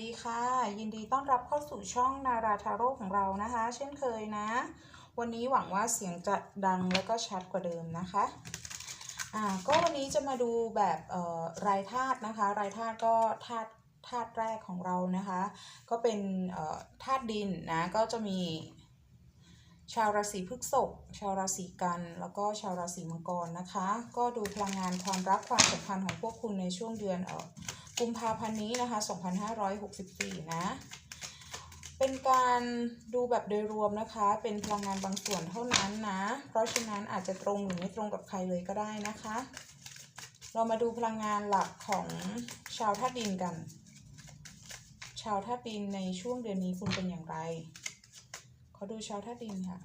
ดีค่ะ ยินดีต้อนรับเข้าสู่ช่องนาราทาโร่ของเรานะคะ เช่นเคยนะ วันนี้หวังว่าเสียงจะดังแล้วก็ชัดกว่าเดิมนะคะอ่าก็วันนี้จะมาดูแบบเอ่อรายธาตุนะคะ รายธาตุก็ธาตุธาตุแรกของเรานะคะ ก็เป็นเอ่อธาตุดินนะก็จะมีชาวราศีพฤษภชาวราศีกัน แล้วก็ชาวราศีมังกรนะคะ ก็ดูพลังงานความรักความสัมพันธ์ของพวกคุณในช่วงเดือนเอ่อ กุมภาพันธ์นี้นะคะ 2564 นะ เป็นการดูแบบโดยรวมนะคะ เป็นพลังงานบางส่วนเท่านั้นนะ เพราะฉะนั้นอาจจะตรงหรือไม่ตรงกับใครเลยก็ได้นะคะ เรามาดูพลังงานหลักของชาวธาตุดินกัน ชาวธาตุดินในช่วงเดือนนี้คุณเป็นอย่างไร ขอดูชาวธาตุดินค่ะ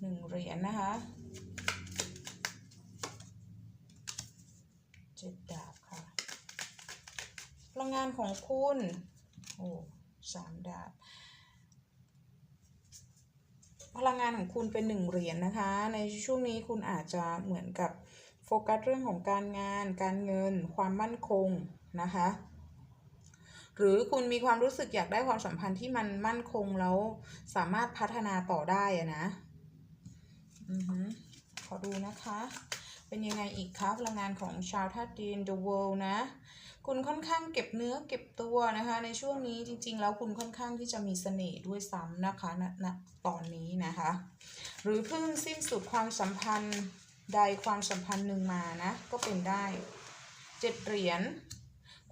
หนึ่งเหรียญนะคะเจ็ดดา ลังงานของคุณ โอ้สามดาบ พลังงานของคุณเป็นหนึ่งเหรียญนะคะ ในช่วงนี้คุณอาจจะเหมือนกับโฟกัสเรื่องของการงาน การเงิน ความมั่นคงนะคะ หรือคุณมีความรู้สึกอยากได้ความสัมพันธ์ที่มันมั่นคงแล้วสามารถพัฒนาต่อได้อะนะ อือหือขอดูนะคะ เป็นยังไงอีกคะพลังงานของชาวธาตุดิน The World นะ คุณค่อนข้างเก็บเนื้อเก็บตัวนะคะ ในช่วงนี้จริง ๆ แล้วคุณค่อนข้างที่จะมีเสน่ห์ด้วยซ้ำนะคะณณตอนนี้นะคะ หรือเพิ่งสิ้นสุดความสัมพันธ์ใดความสัมพันธ์หนึ่งมานะ ก็เป็นได้เจ็ดเหรียญ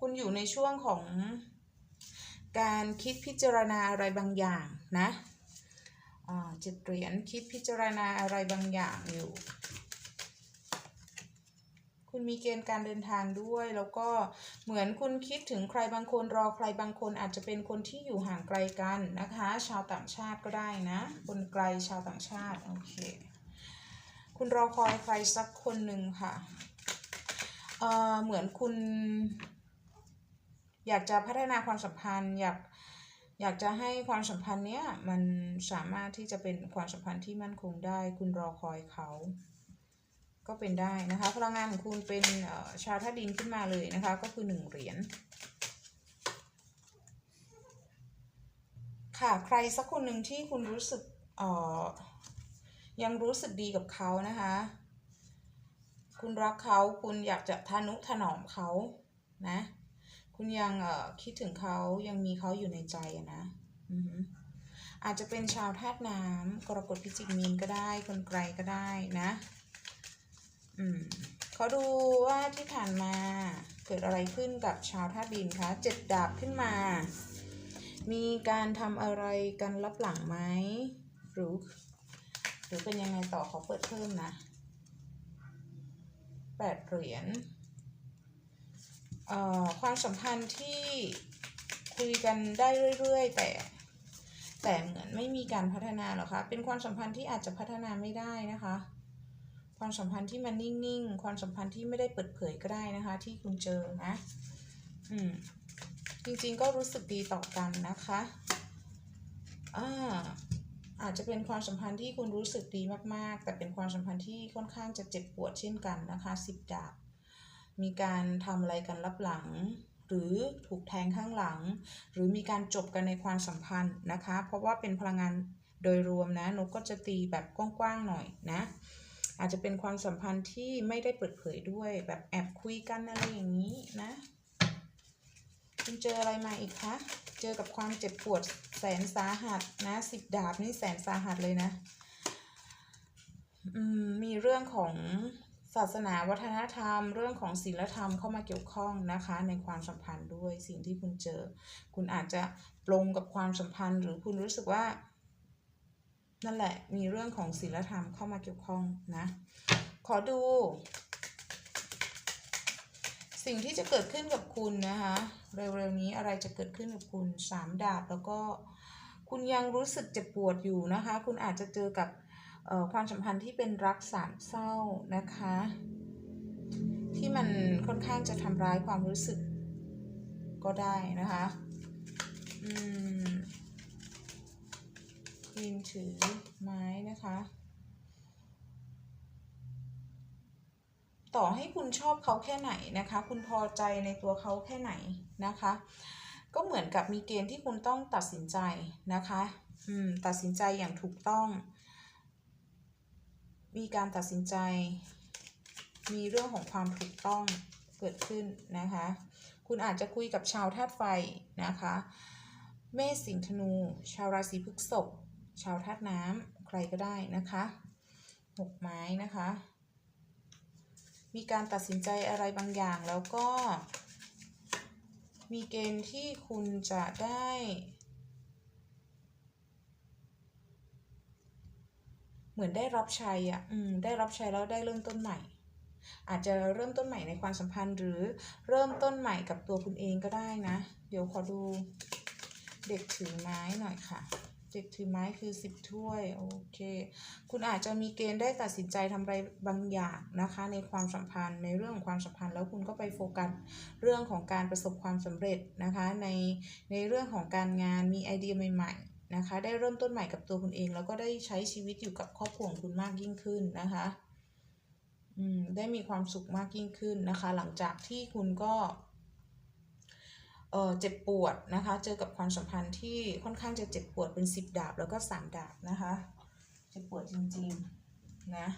คุณอยู่ในช่วงของการคิดพิจารณาอะไรบางอย่างนะเจ็ดเหรียญคิดพิจารณาอะไรบางอย่างอยู่ คุณมีเกณฑ์การเดินทางด้วย แล้วก็เหมือนคุณคิดถึงใครบางคนรอใครบางคนอาจจะเป็นคนที่อยู่ห่างไกลกันนะคะ ชาวต่างชาติก็ได้นะ คนไกลชาวต่างชาติโอเค คุณรอคอยใครสักคนหนึ่งค่ะเอ่อเหมือนคุณ อยากจะพัฒนาความสัมพันธ์อยากอยากจะให้ความสัมพันธ์เนี้ยมันสามารถที่จะเป็นความสัมพันธ์ที่มั่นคงได้ คุณรอคอยเขา ก็เป็นได้นะคะ พลังงานของคุณเป็นชาวธาตุดินขึ้นมาเลยนะคะ ก็คือหนึ่งเหรียญค่ะใครสักคนหนึ่งที่คุณรู้สึกเอ่อยังรู้สึกดีกับเขานะคะ คุณรักเขาคุณอยากจะทานุถนอมเขานะ คุณยังเอ่อคิดถึงเขายังมีเขาอยู่ในใจนะอืออาจจะเป็นชาวธาตุน้ำกรกฎพิจิกมีนก็ได้ คนไกลก็ได้นะ อืมเขาดูว่าที่ผ่านมาเกิดอะไรขึ้นกับชาวธาตุดินคะเจ็ดดาบขึ้นมา มีการทำอะไรกันลับหลังไหมหรือหรือเป็นยังไงต่อขอเปิดเพิ่มนะแปดเหรียญเอ่อความสัมพันธ์ที่คุยกันได้เรื่อยๆ แต่แต่เหมือนไม่มีการพัฒนาหรอคะ เป็นความสัมพันธ์ที่อาจจะพัฒนาไม่ได้นะคะ ความสัมพันธ์ที่มันนิ่งๆ ความสัมพันธ์ที่ไม่ได้เปิดเผยก็ได้นะคะ ที่คุณเจอนะ อืม จริงๆก็รู้สึกดีต่อกันนะคะอ่าอาจจะเป็นความสัมพันธ์ที่คุณรู้สึกดีมากๆ แต่เป็นความสัมพันธ์ที่ค่อนข้างจะเจ็บปวดเช่นกันนะคะสิบดาบ มีการทำอะไรกันลับหลัง หรือถูกแทงข้างหลัง หรือมีการจบกันในความสัมพันธ์นะคะ เพราะว่าเป็นพลังงานโดยรวมนะนกก็จะตีแบบกว้างๆหน่อยนะ อาจจะเป็นความสัมพันธ์ที่ไม่ได้เปิดเผยด้วยแบบแอบคุยกันอะไรอย่างนี้นะ คุณเจออะไรมาอีกคะ เจอกับความเจ็บปวดแสนสาหัสนะสิบดาบนี่แสนสาหัสเลยนะมมีเรื่องของศาสนาวัฒนธรรม เรื่องของศีลธรรมเข้ามาเกี่ยวข้องนะคะ ในความสัมพันธ์ด้วยสิ่งที่คุณเจอ คุณอาจจะปลงกับความสัมพันธ์ หรือคุณรู้สึกว่า นั่นแหละมีเรื่องของศีลธรรมเข้ามาเกี่ยวข้องนะ ขอดู สิ่งที่จะเกิดขึ้นกับคุณนะคะ เร็วๆนี้อะไรจะเกิดขึ้นกับคุณสามดาบแล้วก็คุณยังรู้สึกเจ็บปวดอยู่นะคะ คุณอาจจะเจอกับความสัมพันธ์ที่เป็นรักสามเศร้านะคะ ที่มันค่อนข้างจะทำร้ายความรู้สึกก็ได้นะคะ อืม ยินถือไม้นะคะ ต่อให้คุณชอบเขาแค่ไหนนะคะ คุณพอใจในตัวเขาแค่ไหนนะคะ ก็เหมือนกับมีเกณฑ์ที่คุณต้องตัดสินใจนะคะอืมตัดสินใจอย่างถูกต้อง มีการตัดสินใจ มีเรื่องของความถูกต้องเกิดขึ้นนะคะ คุณอาจจะคุยกับชาวธาตุไฟนะคะ เมษสิงห์ธนู ชาวราศีพฤษภ ชาวธาตุน้ำใครก็ได้นะคะหกไม้นะคะ มีการตัดสินใจอะไรบางอย่างแล้วก็ มีเกณฑ์ที่คุณจะได้เหมือนได้รับชัยอะ อืม ได้รับชัยแล้วได้เริ่มต้นใหม่ อาจจะเริ่มต้นใหม่ในความสัมพันธ์หรือเริ่มต้นใหม่กับตัวคุณเองก็ได้นะ เดี๋ยวขอดูเด็กถือไม้หน่อยค่ะ เด็กถือไม้คือสิบถ้วย โอเค คุณอาจจะมีเกณฑ์ได้ตัดสินใจทำอะไรบางอย่างนะคะ ในความสัมพันธ์ในเรื่องของความสัมพันธ์แล้วคุณก็ไปโฟกัสเรื่องของการประสบความสำเร็จนะคะ ในในเรื่องของการงานมีไอเดียใหม่ๆนะคะ ได้เริ่มต้นใหม่กับตัวคุณเอง แล้วก็ได้ใช้ชีวิตอยู่กับครอบครัวของคุณมากยิ่งขึ้นนะคะอืมได้มีความสุขมากยิ่งขึ้นนะคะ หลังจากที่คุณก็ เออเจ็บปวดนะคะ เจอกับความสัมพันธ์ที่ค่อนข้างจะเจ็บปวดเป็นสิบดาบแล้วก็สามดาบนะคะ เจ็บปวดจริงๆนะ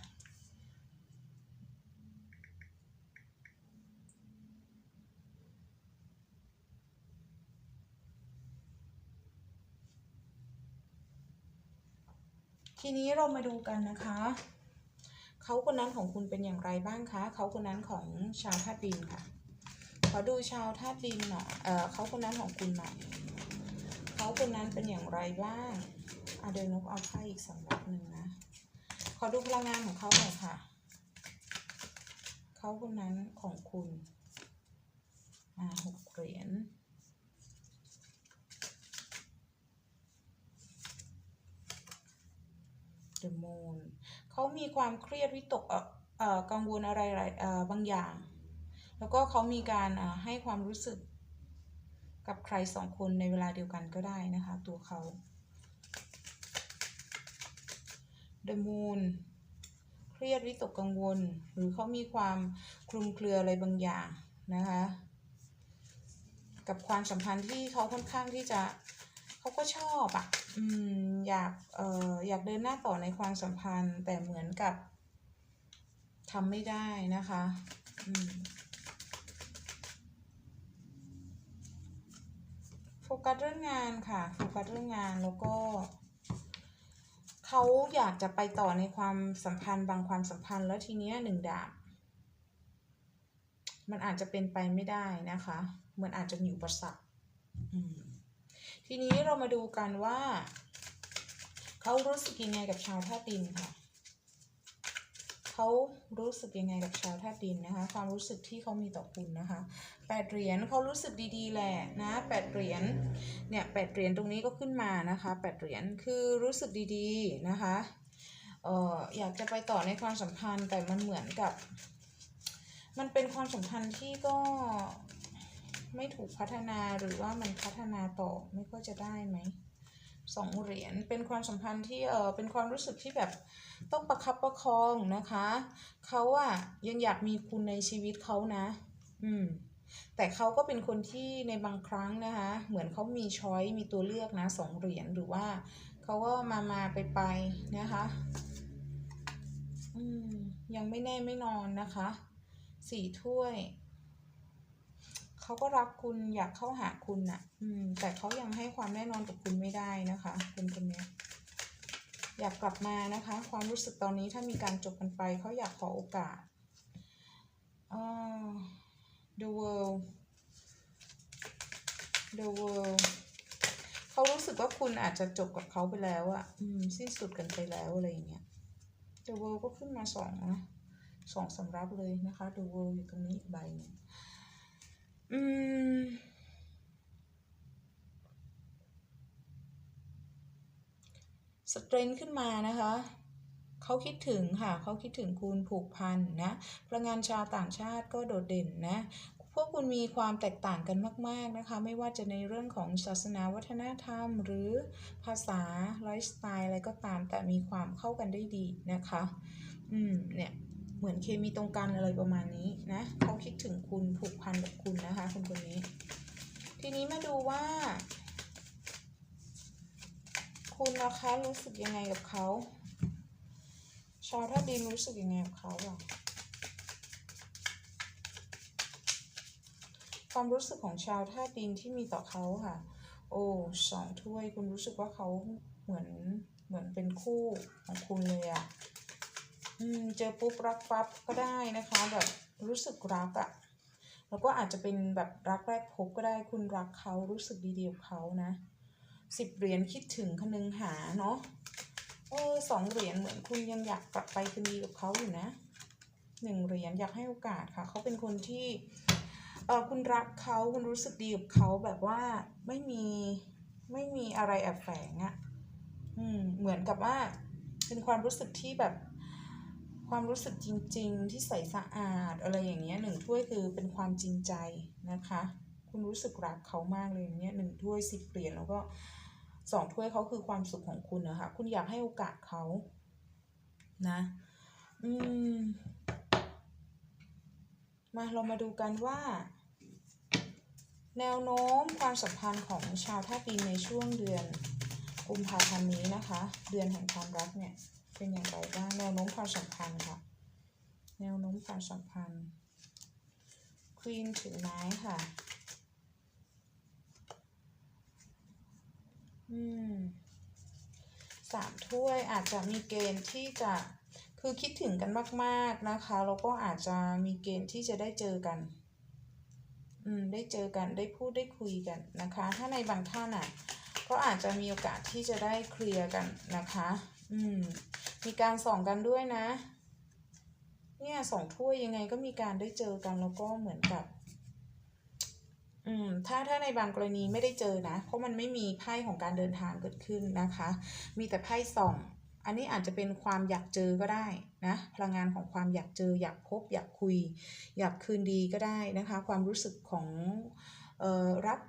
ทีนี้เรามาดูกันนะคะ เขาคนนั้นของคุณเป็นอย่างไรบ้างคะ เขาคนนั้นของชาวธาตุดินค่ะ ขอดูชาวธาตุดินหน่อยเออเขาคนนั้นของคุณหน่อยเขาคนนั้นเป็นอย่างไรบ้างอะเดินนกเอาไพ่อีกสำรับหนึ่งนะ ขอดูพลังงานของเขาหน่อยค่ะ เขาคนนั้นของคุณอ่าหกเหรียญ The Moon เขามีความเครียดวิตกเอ่อกังวลอะไรอะไรเอ่อบางอย่าง แล้วก็เขามีการให้ความรู้สึกกับใครสองคนในเวลาเดียวกันก็ได้นะคะ ตัวเขา The Moon เครียดวิตกกังวล หรือเขามีความคลุมเครืออะไรบางอย่างนะคะ กับความสัมพันธ์ที่เขาค่อนข้างที่จะเขาก็ชอบอะ่ะอืมอยากเอ่ออยากเดินหน้าต่อในความสัมพันธ์แต่เหมือนกับทำไม่ได้นะคะ อืม ฟกัสเรื่องงานค่ะ โฟกัสเรื่องงานแล้วก็ เขาอยากจะไปต่อในความสัมพันธ์บางความสัมพันธ์แล้วทีเนี้ยหนึ่งดาบ มันอาจจะเป็นไปไม่ได้นะคะ เหมือนอาจจะมีอุปสรรคอืมทีนี้เรามาดูกันว่า เขารู้สึกยังไงกับชาวธาตินค่ะ เขารู้สึกยังไงกับชาวธาตุดินนะคะ ความรู้สึกที่เขามีต่อคุณนะคะแปดเหรียญเขารู้สึกดีๆแหละนะแปดเหรียญเนี่ยแปดเหรียญตรงนี้ก็ขึ้นมานะคะแปดเหรียญคือรู้สึกดีๆนะคะเอ่ออยากจะไปต่อในความสัมพันธ์แต่มันเหมือนกับ มันเป็นความสัมพันธ์ที่ก็ไม่ถูกพัฒนาหรือว่ามันพัฒนาต่อไม่ก็จะได้ไหม สองเหรียญเป็นความสัมพันธ์ที่เออเป็นความรู้สึกที่แบบต้องประคับประคองนะคะเขาอะยังอยากมีคุณในชีวิตเขานะ อืมแต่เขาก็เป็นคนที่ในบางครั้งนะคะ เหมือนเขามีช้อยมีตัวเลือกนะสองเหรียญหรือว่าเขาก็มามาไปไปนะคะอืมยังไม่แน่ไม่นอนนะคะสี่ถ้วย เขาก็รักคุณอยากเข้าหาคุณน่ะ อืม แต่เขายังให้ความแน่นอนกับคุณไม่ได้นะคะคนคนนี้อยากกลับมานะคะ ความรู้สึกตอนนี้ถ้ามีการจบกันไปเขาอยากขอโอกาสอ่า The World The World เขารู้สึกว่าคุณอาจจะจบกับเขาไปแล้วอะอืม สิ้นสุดกันไปแล้วอะไรอย่างเงี้ย The World ก็ขึ้นมาสองนะสองสำรับเลยนะคะ The World อยู่ตรงนี้อีกใบนึง อืม สเตรนขึ้นมานะคะ เขาคิดถึงค่ะ เขาคิดถึงคุณผูกพันนะ พลังงานชาวต่างชาติก็โดดเด่นนะพวกคุณมีความแตกต่างกันมาก ๆ นะคะ ไม่ว่าจะในเรื่องของศาสนาวัฒนธรรม หรือภาษาไลฟ์สไตล์อะไรก็ตาม แต่มีความเข้ากันได้ดีนะคะ อืม เนี่ย เหมือนเคมีตรงกันอะไรประมาณนี้นะเขาคิดถึงคุณผูกพันกับคุณนะคะคนคนนี้ ทีนี้มาดูว่า คุณนะคะรู้สึกยังไงกับเขาชาวท่าดินรู้สึกยังไงกับเขาอะความรู้สึกของชาวท่าดินที่มีต่อเขาค่ะ โอ้สองถ้วยคุณรู้สึกว่าเขาเหมือนเหมือนเป็นคู่ของคุณเลยอะ อืมเจอปุ๊บรักปั๊บก็ได้นะคะ แบบรู้สึกรักอะแล้วก็อาจจะเป็นแบบรักแรกพบก็ได้คุณรักเขารู้สึกดีๆกับเขานะสิบเหรียญคิดถึงคนึงหาเนาะเออสองเหรียญเหมือนคุณยังอยากกลับไปคืนดีกับเขาอยู่นะหนึ่งเหรียญอยากให้โอกาสค่ะ เขาเป็นคนที่เออคุณรักเขาคุณรู้สึกดีกับเขาแบบว่าไม่มีไม่มีอะไรแอบแฝงอะ่ะอืมเหมือนกับว่าเป็นความรู้สึกที่แบบ ความรู้สึกจริง ๆ ที่ใสสะอาดอะไรอย่างเงี้ยหนึ่งถ้วยคือเป็นความจริงใจนะคะ คุณรู้สึกรักเขามากเลยอย่างเงี้ยหนึ่งถ้วยสิบเหรียญแล้วก็สองถ้วยเขาคือความสุขของคุณนะคะคุณอยากให้โอกาสเขานะ อืม มาเรามาดูกันว่า แนวโน้มความสัมพันธ์ของชาวท่าตุดินในช่วงเดือนกุมภาพันธ์นี้นะคะ เดือนแห่งความรักเนี่ย เป็นอย่างไรบ้างแนวโน้มความสัมพันธ์ค่ะ แนวโน้มความสัมพันธ์ควีนถือไม้ค่ะ อืมสามถ้วยอาจจะมีเกณฑ์ที่จะคือคิดถึงกันมาก ๆนะคะแล้วก็อาจจะมีเกณฑ์ที่จะได้เจอกัน อืมได้เจอกันได้พูดได้คุยกันนะคะ ถ้าในบางท่านอะ ก็อาจจะมีโอกาสที่จะได้เคลียร์กันนะคะ อืม มีการส่องกันด้วยนะ เนี่ยสองถ้วยยังไงก็มีการได้เจอกันแล้วก็เหมือนกับ อืม ถ้าถ้าในบางกรณีไม่ได้เจอนะ เพราะมันไม่มีไพ่ของการเดินทางเกิดขึ้นนะคะ มีแต่ไพ่ส่อง อันนี้อาจจะเป็นความอยากเจอก็ได้นะ พลังงานของความอยากเจอ อยากพบ อยากคุย อยากคืนดีก็ได้นะคะ ความรู้สึกของเอ่อรัก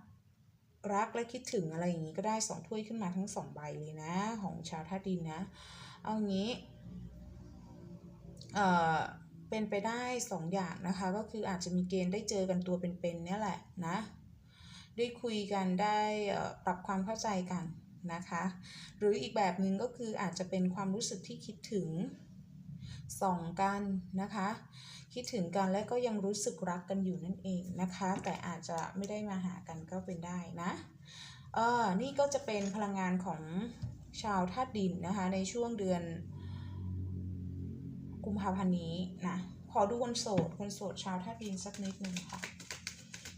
รักและคิดถึงอะไรอย่างนี้ก็ได้สองถ้วยขึ้นมาทั้งสองใบเลยนะ ของชาวธาตุดินนะ เอางี้เอ่อเป็นไปได้สองอย่างนะคะ ก็คืออาจจะมีเกณฑ์ได้เจอกันตัวเป็นๆเนี่ยแหละนะได้คุยกันได้ปรับความเข้าใจกันนะคะ หรืออีกแบบหนึ่งก็คืออาจจะเป็นความรู้สึกที่คิดถึงส่องกันนะคะ คิดถึงกันและก็ยังรู้สึกรักกันอยู่นั่นเองนะคะ แต่อาจจะไม่ได้มาหากันก็เป็นได้นะเออนี่ก็จะเป็นพลังงานของ ชาวธาตุดินนะคะในช่วงเดือนกุมภาพันธ์นี้นะขอดูคนโสดคนโสดชาวธาตุดินสักนิดหนึ่งค่ะ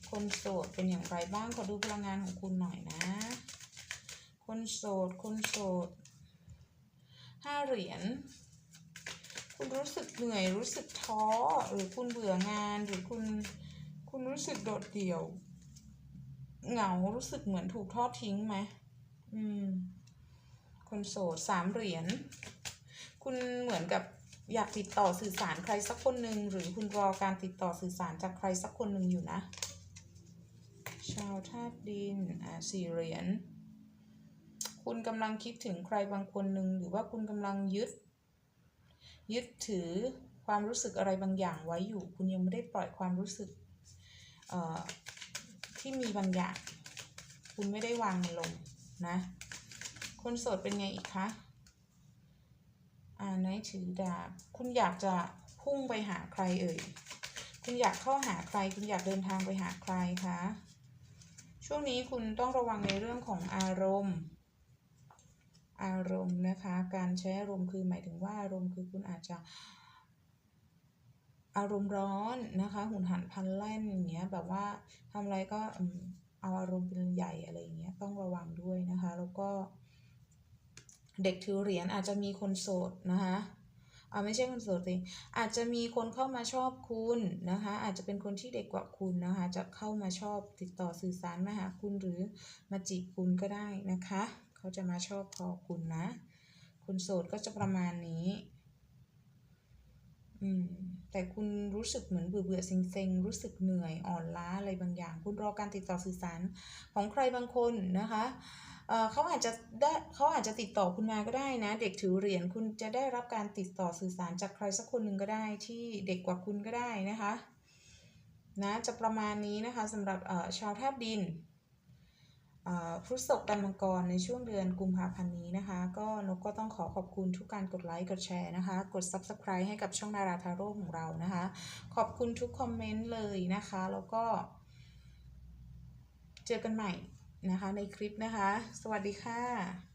คนโสดเป็นอย่างไรบ้างขอดูพลังงานของคุณหน่อยนะ คนโสดคนโสดห้าเหรียญคุณรู้สึกเหนื่อยรู้สึกท้อหรือคุณเบื่องานหรือคุณคุณรู้สึกโดดเดี่ยว เหงารู้สึกเหมือนถูกทอดทิ้งไหมอืม คนโสดสามเหรียญ คุณเหมือนกับอยากติดต่อสื่อสารใครสักคนหนึ่งหรือคุณรอการติดต่อสื่อสารจากใครสักคนหนึ่งอยู่นะ ชาวธาตุดินอ่าสี่เหรียญ คุณกำลังคิดถึงใครบางคนหนึ่งหรือว่าคุณกำลังยึด ยึดถือความรู้สึกอะไรบางอย่างไว้อยู่ คุณยังไม่ได้ปล่อยความรู้สึกเอ่อที่มีบางอย่าง คุณไม่ได้วางมันลงนะ คนโสดเป็นไงอีกคะ อ่านายถือดาบ คุณอยากจะพุ่งไปหาใครเอ่ย คุณอยากเข้าหาใคร คุณอยากเดินทางไปหาใครคะ ช่วงนี้คุณต้องระวังในเรื่องของอารมณ์ อารมณ์นะคะ การใช้อารมณ์คือหมายถึงว่าอารมณ์คือคุณอาจจะอารมณ์ร้อนนะคะ หุนหันพลันแล่นอย่างเงี้ยแบบว่าทำอะไรก็เอาอารมณ์เป็นใหญ่อะไรอย่างเงี้ยต้องระวังด้วยนะคะ แล้วก็ เด็กถือเหรียญอาจจะมีคนโสดนะคะเอาไม่ใช่คนโสดสิอาจจะมีคนเข้ามาชอบคุณนะคะ อาจจะเป็นคนที่เด็กกว่าคุณนะคะ จะเข้ามาชอบติดต่อสื่อสารมาหาคุณหรือมาจีบคุณก็ได้นะคะ เขาจะมาชอบพอคุณนะ คุณโสดก็จะประมาณนี้อืมแต่คุณรู้สึกเหมือนเบื่อเบื่อเซ็งเซ็งรู้สึกเหนื่อยอ่อนล้าอะไรบางอย่าง คุณรอการติดต่อสื่อสารของใครบางคนนะคะ เขาอาจจะได้เขาอาจจะติดต่อคุณมาก็ได้นะ เด็กถือเหรียญคุณจะได้รับการติดต่อสื่อสารจากใครสักคนหนึ่งก็ได้ที่เด็กกว่าคุณก็ได้นะคะนะจะประมาณนี้นะคะสำหรับชาวธาตุดินอ่าพฤษภกันมังกรในช่วงเดือนกุมภาพันธ์นี้นะคะ ก็นกก็ต้องขอขอบคุณทุกการกดไลค์กดแชร์นะคะ กด Subscribe ให้กับช่องนาราทาโร่ของเรานะคะ ขอบคุณทุกคอมเมนต์เลยนะคะ แล้วก็ เจอกันใหม่ นะคะในคลิปนะคะ สวัสดีค่ะ